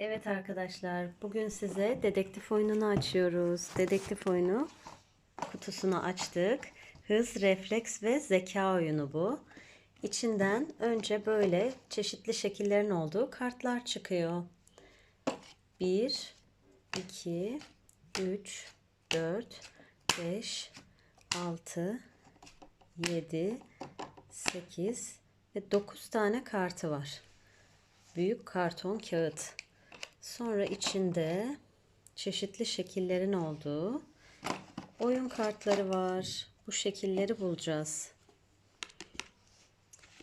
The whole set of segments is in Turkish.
Evet arkadaşlar, bugün size dedektif oyununu açıyoruz. Dedektif oyunu kutusunu açtık. Hız, refleks ve zeka oyunu bu. İçinden önce böyle çeşitli şekillerin olduğu kartlar çıkıyor. 1, 2, 3, 4, 5, 6, 7, 8 ve 9 tane kartı var. Büyük karton kağıt. Sonra içinde çeşitli şekillerin olduğu oyun kartları var. Bu şekilleri bulacağız.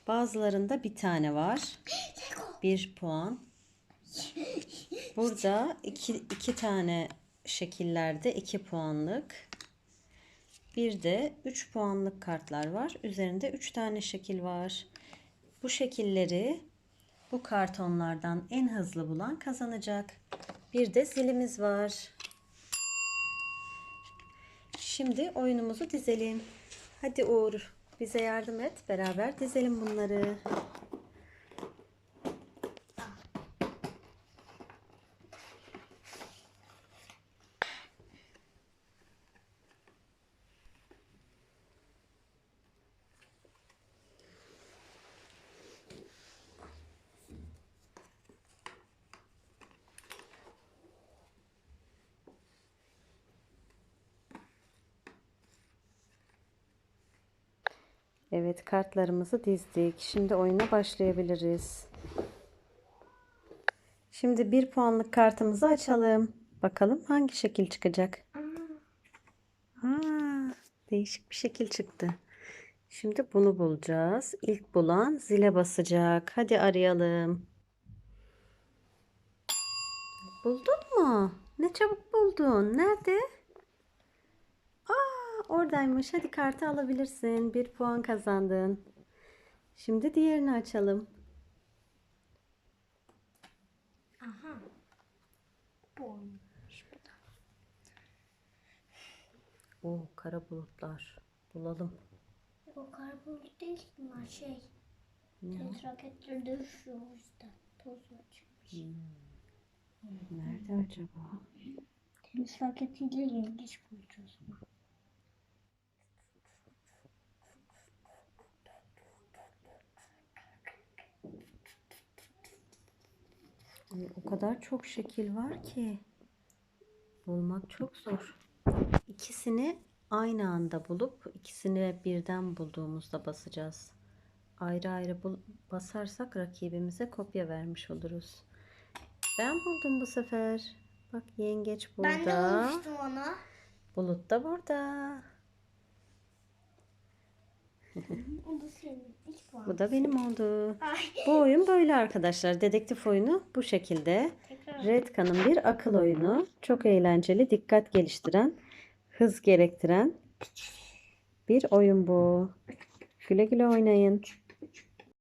Bazılarında bir tane var. Bir puan. Burada iki, iki tane şekillerde iki puanlık. Bir de 3 puanlık kartlar var. Üzerinde 3 tane şekil var. Bu şekilleri bu kartonlardan en hızlı bulan kazanacak. Bir de zilimiz var. Şimdi oyunumuzu dizelim. Hadi Uğur bize yardım et. Beraber dizelim bunları. Evet kartlarımızı dizdik. Şimdi oyuna başlayabiliriz. Şimdi bir puanlık kartımızı açalım. Bakalım hangi şekil çıkacak. Aa, değişik bir şekil çıktı. Şimdi bunu bulacağız. İlk bulan zile basacak. Hadi arayalım. Buldun mu? Ne çabuk buldun. Nerede? Oradaymış. Hadi kartı alabilirsin. Bir puan kazandın. Şimdi diğerini açalım. Aha. Bu da. Oo, kara bulutlar. Bulalım. O karbonat değil ki bunlar şey. Raketleri düşüyor o yüzden. Tozla çıkmış. Nerede acaba? Tenis raketiyle yengeç bulacağız. Ay, O kadar çok şekil var ki bulmak çok zor. İkisini aynı anda bulup ikisini birden bulduğumuzda basacağız. Ayrı ayrı bul- basarsak rakibimize kopya vermiş oluruz. Ben buldum bu sefer. Bak yengeç burada. Ben de bulmuştum onu. Bulut da burada. O da senin. Hiç puan. Bu da benim oldu. Ay. Bu oyun böyle arkadaşlar. Dedektif oyunu bu şekilde. Tekrar. Redkan'ın bir akıl oyunu. Çok eğlenceli, dikkat geliştiren, hız gerektiren bir oyun bu. Güle güle oynayın.